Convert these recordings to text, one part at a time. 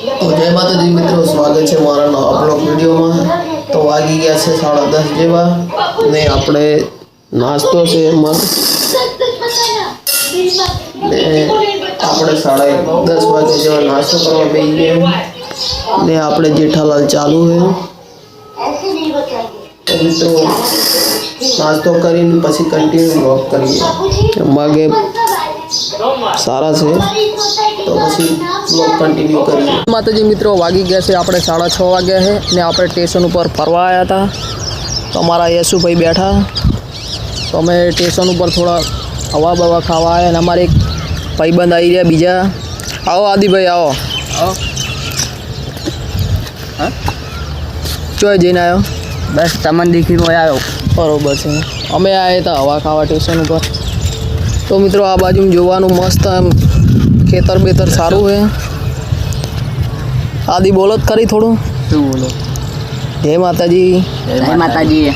તો જય માતાજી મિત્રો, સ્વાગત છે મારા બ્લોગ વિડીયોમાં. તો વાગી ગયા છે સાડા દસ જેવા ને આપણે નાસ્તો છે એમાં. ને આપણે સાડા દસ વાગે જેવા નાસ્તો કરવા બેસી ગયા ને આપણે જેઠાલાલ ચાલુ છે. તો નાસ્તો કરીને પછી કન્ટિન્યુ વોક કરીએ. માગે સારા છે. તો પછી બ્લોગ કન્ટિન્યુ કરીએ. માતાજી મિત્રો વાગી ગયા છે આપણે સાડા છ વાગ્યા છે ને આપણે સ્ટેશન ઉપર ફરવા આવ્યા હતા. તો અમારા યશુભાઈ બેઠા. તો અમે સ્ટેશન ઉપર થોડા હવા બવા ખાવા આવ્યા અને અમારે એક ભાઈબંધ આવી રહ્યા બીજા. આવો આદિભાઈ આવો. ચોય જઈને આવ્યો બસ તમને દીખીને આવ્યો બરોબર છે. અમે આવ્યા હતા હવા ખાવા સ્ટેશન ઉપર. તો મિત્રો આ બાજુ જોવાનું મસ્ત એમ ખેતર બેતર સારું છે. આદિ બોલો જ કરી થોડું. શું બોલો? જય માતાજી. જય માતાજી.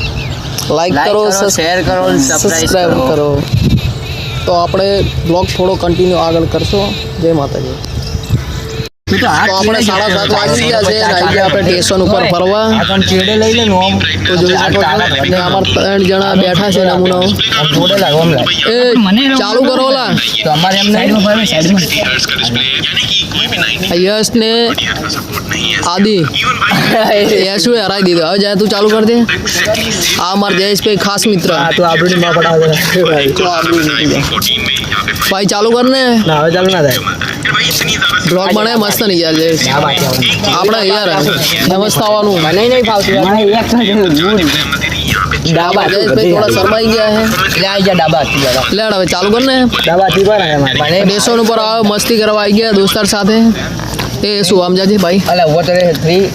લાઈક કરો શેર કરો, સબસ્ક્રાઇબ કરો. કરો. તો આપણે બ્લોગ થોડો કન્ટિન્યુ આગળ કરશો. જય માતાજી. તો આપણે સાડા સાત વાગી ગયા છે અને આપણે સ્ટેશન ઉપર ફરવા. ચેડે લઈ લે નો તો જોઈ શકો અને અમારા ત્રણ જણા બેઠા છે લાગો એ ચાલુ કરો ઓલા. તો અમારે એમ સાઈડમાં સાઈડમાં યશ ને આદિ. યશુ હરાઈ દીધો. હવે જાય તું ચાલુ કર દે. આ અમાર જયેશભાઈ ખાસ મિત્ર. તો આપણે માં પડાવે જો આબરૂ નીકળી જાય. ભાઈ ચાલુ કર ને. ના હવે ચાલુ ના થાય. બ્લોગ બને મસ્ત નહીં યાર જયેશ આ બાકી આવવાનું. આપણે યાર મસ્ત આવવાનું મને નહીં ફાવતું મને એક ડાબા જયેશભાઈ થોડા શરમાઈ ગયા છે. લે આઈ જા ડાબા હતી જા લેડ હવે ચાલુ કર ને. ડાબા હતી પર મને સ્ટેશન ઉપર આવે મસ્તી કરવા આવી ગયા દોસ્તાર સાથે. એ શું સમજાજી ભાઈ? અલા ઊભો તો રે 3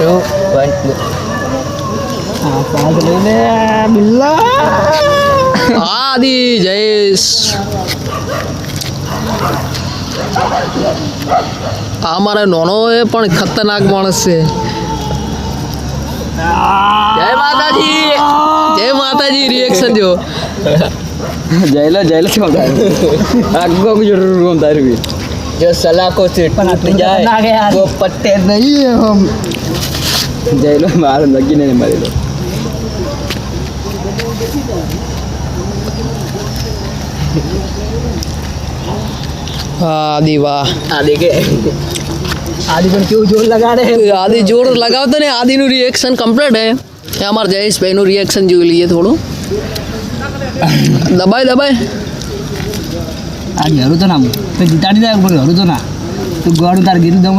2 1 આ પાદ લઈ લે બિલ્લા. હા આદિ જયેશ. આ મારા નોનો એ પણ ખતરનાક માણસ છે. જય માતાજી. જય માતાજી રિએક્શન જો. જયલો જયલો છો આગો જરૂર રૂમ તારી જો સલાકો સીટ પર જાય. વો પત્તે નહીં હમ જયલો મારો લગીને મારી લો. આદિ વાહ આદિ કે. આદિ પણ કેવું જોર લગાડે? આદિ જોર લગાવતો ને આદિનું રિએક્શન કમ્પ્લીટ હે. એ અમારા જયેશભાઈનું રિએક્શન જોઈ લઈએ થોડું. દબાય દબાય. આદિ હરું તો ના જીતાડી દે હરું તો ના. તું ગોળ તાર ગીરું